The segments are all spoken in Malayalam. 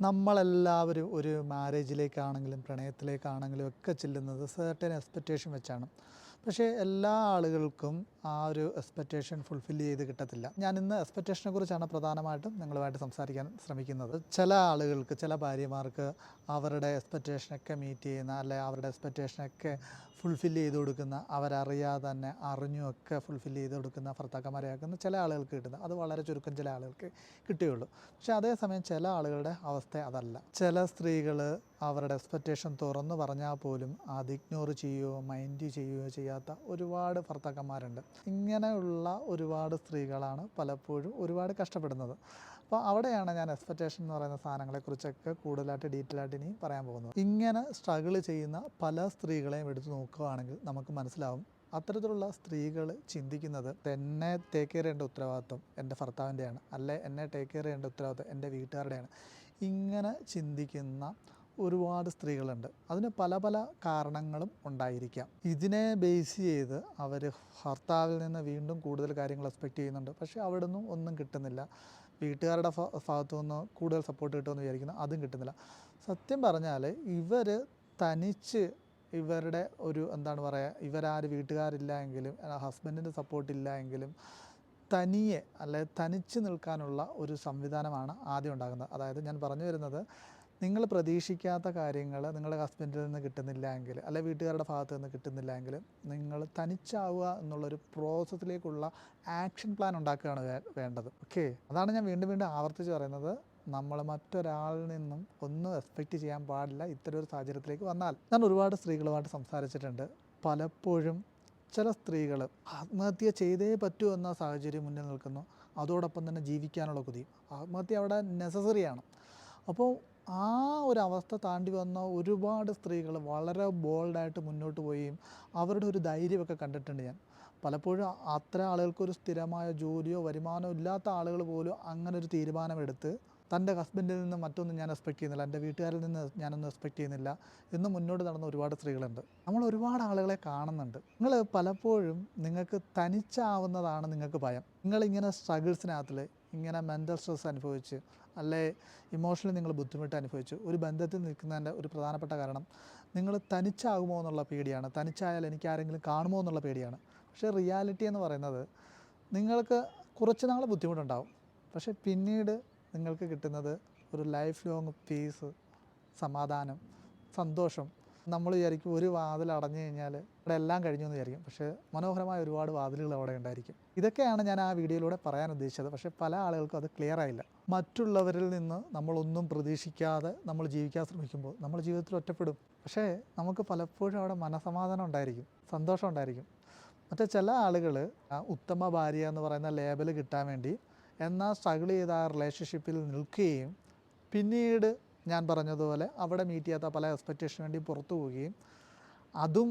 നമ്മളെല്ലാവരും ഒരു മാരേജിലേക്കാണെങ്കിലും പ്രണയത്തിലേക്കാണെങ്കിലും ഒക്കെ ചെല്ലുന്നത് സർട്ടൻ എക്സ്പെക്റ്റേഷൻ വെച്ചാണ്. പക്ഷേ എല്ലാ ആളുകൾക്കും ആ ഒരു എക്സ്പെക്റ്റേഷൻ ഫുൾഫിൽ ചെയ്ത് കിട്ടത്തില്ല. ഞാൻ ഇന്ന് എക്സ്പെക്റ്റേഷനെ കുറിച്ചാണ് പ്രധാനമായിട്ടും നിങ്ങളുമായിട്ട് സംസാരിക്കാൻ ശ്രമിക്കുന്നത്. ചില ആളുകൾക്ക് ചില ഭാര്യമാർക്ക് അവരുടെ എക്സ്പെക്റ്റേഷനൊക്കെ മീറ്റ് ചെയ്യുന്ന അല്ലെ അവരുടെ എക്സ്പെക്റ്റേഷനൊക്കെ ഫുൾഫിൽ ചെയ്ത് കൊടുക്കുന്ന അവരറിയാതെ തന്നെ അറിഞ്ഞുമൊക്കെ ഫുൾഫിൽ ചെയ്ത് കൊടുക്കുന്ന ഭർത്താക്കന്മാരെയാക്കുന്ന ചില ആളുകൾക്ക് കിട്ടുന്നത് അത് വളരെ ചുരുക്കം ചില ആളുകൾക്ക് കിട്ടുകയുള്ളൂ. പക്ഷേ അതേസമയം ചില ആളുകളുടെ അവസ്ഥ അതല്ല. ചില സ്ത്രീകൾ അവരുടെ എക്സ്പെക്റ്റേഷൻ തുറന്നു പറഞ്ഞാൽ പോലും അത് ഇഗ്നോർ ചെയ്യുകയോ മൈൻഡ് ചെയ്യുകയോ ചെയ്യാത്ത ഒരുപാട് ഭർത്താക്കന്മാരുണ്ട്. ഇങ്ങനെയുള്ള ഒരുപാട് സ്ത്രീകളാണ് പലപ്പോഴും ഒരുപാട് കഷ്ടപ്പെടുന്നത്. അപ്പോൾ അവിടെയാണ് ഞാൻ എക്സ്പെക്റ്റേഷൻ എന്ന് പറയുന്ന സാധനങ്ങളെക്കുറിച്ചൊക്കെ കൂടുതലായിട്ട് ഡീറ്റെയിൽ ആയിട്ട് ഇനി പറയാൻ പോകുന്നത്. ഇങ്ങനെ സ്ട്രഗിൾ ചെയ്യുന്ന പല സ്ത്രീകളെയും എടുത്ത് നോക്കുകയാണെങ്കിൽ നമുക്ക് മനസ്സിലാവും അത്തരത്തിലുള്ള സ്ത്രീകൾ ചിന്തിക്കുന്നത് എന്നെ ടേക്ക് കെയർ ചെയ്യേണ്ട ഉത്തരവാദിത്വം എന്റെ ഭർത്താവിന്റെയാണ് അല്ലെ എന്നെ ടേക്ക് കെയർ ചെയ്യേണ്ട ഉത്തരവാദിത്വം എന്റെ വീട്ടുകാരുടെയാണ്. ഇങ്ങനെ ചിന്തിക്കുന്ന ഒരുപാട് സ്ത്രീകളുണ്ട്. അതിന് പല പല കാരണങ്ങളും ഉണ്ടായിരിക്കാം. ഇതിനെ ബേസ് ചെയ്ത് അവർ ഭർത്താവിൽ നിന്ന് വീണ്ടും കൂടുതൽ കാര്യങ്ങൾ എക്സ്പെക്റ്റ് ചെയ്യുന്നുണ്ട്. പക്ഷേ അവിടെ നിന്നും ഒന്നും കിട്ടുന്നില്ല. വീട്ടുകാരുടെ ഭാഗത്തു നിന്ന് കൂടുതൽ സപ്പോർട്ട് കിട്ടുമെന്ന് വിചാരിക്കുന്നു. അതും കിട്ടുന്നില്ല. സത്യം പറഞ്ഞാൽ ഇവർ തനിച്ച് ഇവരുടെ ഒരു എന്താണ് പറയുക ഇവരാര് വീട്ടുകാരില്ല എങ്കിലും ഹസ്ബൻഡിന്റെ സപ്പോർട്ട് ഇല്ല എങ്കിലും തനിയെ അല്ലെ തനിച്ച് നിൽക്കാനുള്ള ഒരു സംവിധാനമാണ് ആദ്യം ഉണ്ടാകുന്നത്. അതായത് ഞാൻ പറഞ്ഞു വരുന്നത് നിങ്ങൾ പ്രതീക്ഷിക്കാത്ത കാര്യങ്ങൾ നിങ്ങളുടെ ഹസ്ബൻഡിൽ നിന്ന് കിട്ടുന്നില്ല എങ്കിൽ അല്ലെ വീട്ടുകാരുടെ ഭാഗത്ത് നിന്ന് കിട്ടുന്നില്ല എങ്കിൽ നിങ്ങൾ തനിച്ചാവുക എന്നുള്ളൊരു പ്രോസസ്സിലേക്കുള്ള ആക്ഷൻ പ്ലാൻ ഉണ്ടാക്കുകയാണ് വേണ്ടത്. ഓക്കെ അതാണ് ഞാൻ വീണ്ടും വീണ്ടും ആവർത്തിച്ച് പറയുന്നത്. നമ്മൾ മറ്റൊരാളിൽ നിന്നും ഒന്നും എക്സ്പെക്റ്റ് ചെയ്യാൻ പാടില്ല. ഇത്തരം ഒരു സാഹചര്യത്തിലേക്ക് വന്നാൽ. ഞാൻ ഒരുപാട് സ്ത്രീകളുമായിട്ട് സംസാരിച്ചിട്ടുണ്ട്. പലപ്പോഴും ചില സ്ത്രീകൾ ആത്മഹത്യ ചെയ്തേ പറ്റൂ എന്ന സാഹചര്യം മുന്നിൽ നിൽക്കുന്നു. അതോടൊപ്പം തന്നെ ജീവിക്കാനുള്ള കൊതിയും ആത്മഹത്യ അവിടെ നെസസറിയാണ് അപ്പോൾ ആ ഒരു അവസ്ഥ താണ്ടി വന്ന ഒരുപാട് സ്ത്രീകൾ വളരെ ബോൾഡായിട്ട് മുന്നോട്ട് പോവുകയും അവരുടെ ഒരു ധൈര്യമൊക്കെ കണ്ടിട്ടുണ്ട് ഞാൻ. പലപ്പോഴും അത്ര ആളുകൾക്കൊരു സ്ഥിരമായ ജോലിയോ വരുമാനമോ ഇല്ലാത്ത ആളുകൾ പോലും അങ്ങനെ ഒരു തീരുമാനമെടുത്ത് തന്റെ ഹസ്ബൻഡിൽ നിന്ന് മറ്റൊന്നും ഞാൻ എക്സ്പെക്റ്റ് ചെയ്യുന്നില്ല എന്റെ വീട്ടുകാരിൽ നിന്ന് ഞാനൊന്നും എക്സ്പെക്റ്റ് ചെയ്യുന്നില്ല എന്ന് മുന്നോട്ട് നടന്ന ഒരുപാട് സ്ത്രീകളുണ്ട്. നമ്മൾ ഒരുപാട് ആളുകളെ കാണുന്നുണ്ട്. നിങ്ങൾ പലപ്പോഴും നിങ്ങൾക്ക് തനിച്ചാവുന്നതാണ് നിങ്ങൾക്ക് ഭയം. നിങ്ങളിങ്ങനെ സ്ട്രഗിൾസിനകത്തിൽ ഇങ്ങനെ മെന്റൽ സ്ട്രെസ് അനുഭവിച്ച് അല്ലെ ഇമോഷണലി നിങ്ങൾ ബുദ്ധിമുട്ട് അനുഭവിച്ചു ഒരു ബന്ധത്തിൽ നിൽക്കുന്നതിന്റെ ഒരു പ്രധാനപ്പെട്ട കാരണം നിങ്ങൾ തനിച്ചാകുമോ എന്നുള്ള പേടിയാണ്. തനിച്ചായാൽ എനിക്ക് ആരെങ്കിലും കാണുമോ എന്നുള്ള പേടിയാണ്. പക്ഷേ റിയാലിറ്റി എന്ന് പറയുന്നത് നിങ്ങൾക്ക് കുറച്ച് നാൾ ബുദ്ധിമുട്ടുണ്ടാവും. പക്ഷേ പിന്നീട് നിങ്ങൾക്ക് കിട്ടുന്നത് ഒരു ലൈഫ് ലോങ് പീസ് സമാധാനം സന്തോഷം നമ്മൾ വിചാരിക്കും ഒരു വാതിൽ അടഞ്ഞു കഴിഞ്ഞാൽ ഇവിടെ എല്ലാം കഴിഞ്ഞു എന്ന് വിചാരിക്കും. പക്ഷേ മനോഹരമായ ഒരുപാട് വാതിലുകൾ അവിടെ ഉണ്ടായിരിക്കും. ഇതൊക്കെയാണ് ഞാൻ ആ വീഡിയോയിലൂടെ പറയാൻ ഉദ്ദേശിച്ചത്. പക്ഷേ പല ആളുകൾക്കും അത് ക്ലിയർ ആയില്ല. മറ്റുള്ളവരിൽ നിന്ന് നമ്മളൊന്നും പ്രതീക്ഷിക്കാതെ നമ്മൾ ജീവിക്കാൻ ശ്രമിക്കുമ്പോൾ നമ്മൾ ജീവിതത്തിൽ ഒറ്റപ്പെടും. പക്ഷേ നമുക്ക് പലപ്പോഴും അവിടെ മനസമാധാനം ഉണ്ടായിരിക്കും. സന്തോഷം ഉണ്ടായിരിക്കും. മറ്റേ ചില ആളുകൾ ഉത്തമ ഭാര്യ എന്ന് പറയുന്ന ലേബൽ കിട്ടാൻ വേണ്ടി എന്നാൽ സ്ട്രഗിൾ ചെയ്ത ആ റിലേഷൻഷിപ്പിൽ നിൽക്കുകയും പിന്നീട് ഞാൻ പറഞ്ഞതുപോലെ അവിടെ മീറ്റ് ചെയ്യാത്ത പല എക്സ്പെക്റ്റേഷന് വേണ്ടി പുറത്തു പോവുകയും അതും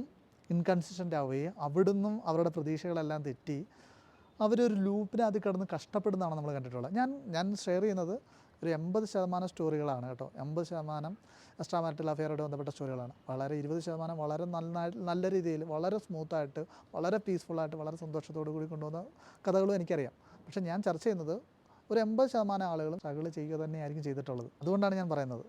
ഇൻകൺസിസ്റ്റന്റ് ആവുകയും അവിടുന്നും അവരുടെ പ്രതീക്ഷകളെല്ലാം തെറ്റി അവരൊരു ലൂപ്പിനകത്ത് കിടന്ന് കഷ്ടപ്പെടുന്നതാണ് നമ്മൾ കണ്ടിട്ടുള്ളത്. ഞാൻ ഞാൻ ഷെയർ ചെയ്യുന്നത് ഒരു എൺപത് ശതമാനം സ്റ്റോറികളാണ് കേട്ടോ. എൺപത് ശതമാനം എക്സ്ട്രാ മാരിറ്റൽ അഫെയറോട് ബന്ധപ്പെട്ട സ്റ്റോറികളാണ് വളരെ ഇരുപത് ശതമാനം വളരെ നന്നായി നല്ല രീതിയിൽ വളരെ സ്മൂത്തായിട്ട് വളരെ പീസ്ഫുള്ളായിട്ട് വളരെ സന്തോഷത്തോടു കൂടി കൊണ്ടുവന്ന കഥകളും എനിക്കറിയാം. പക്ഷേ ഞാൻ ചർച്ച ചെയ്യുന്നത് ഒരു എൺപത് ശതമാനം ആളുകളും സ്ട്രഗിൾ ചെയ്യുക തന്നെയായിരിക്കും ചെയ്തിട്ടുള്ളത്. അതുകൊണ്ടാണ് ഞാൻ പറയുന്നത്.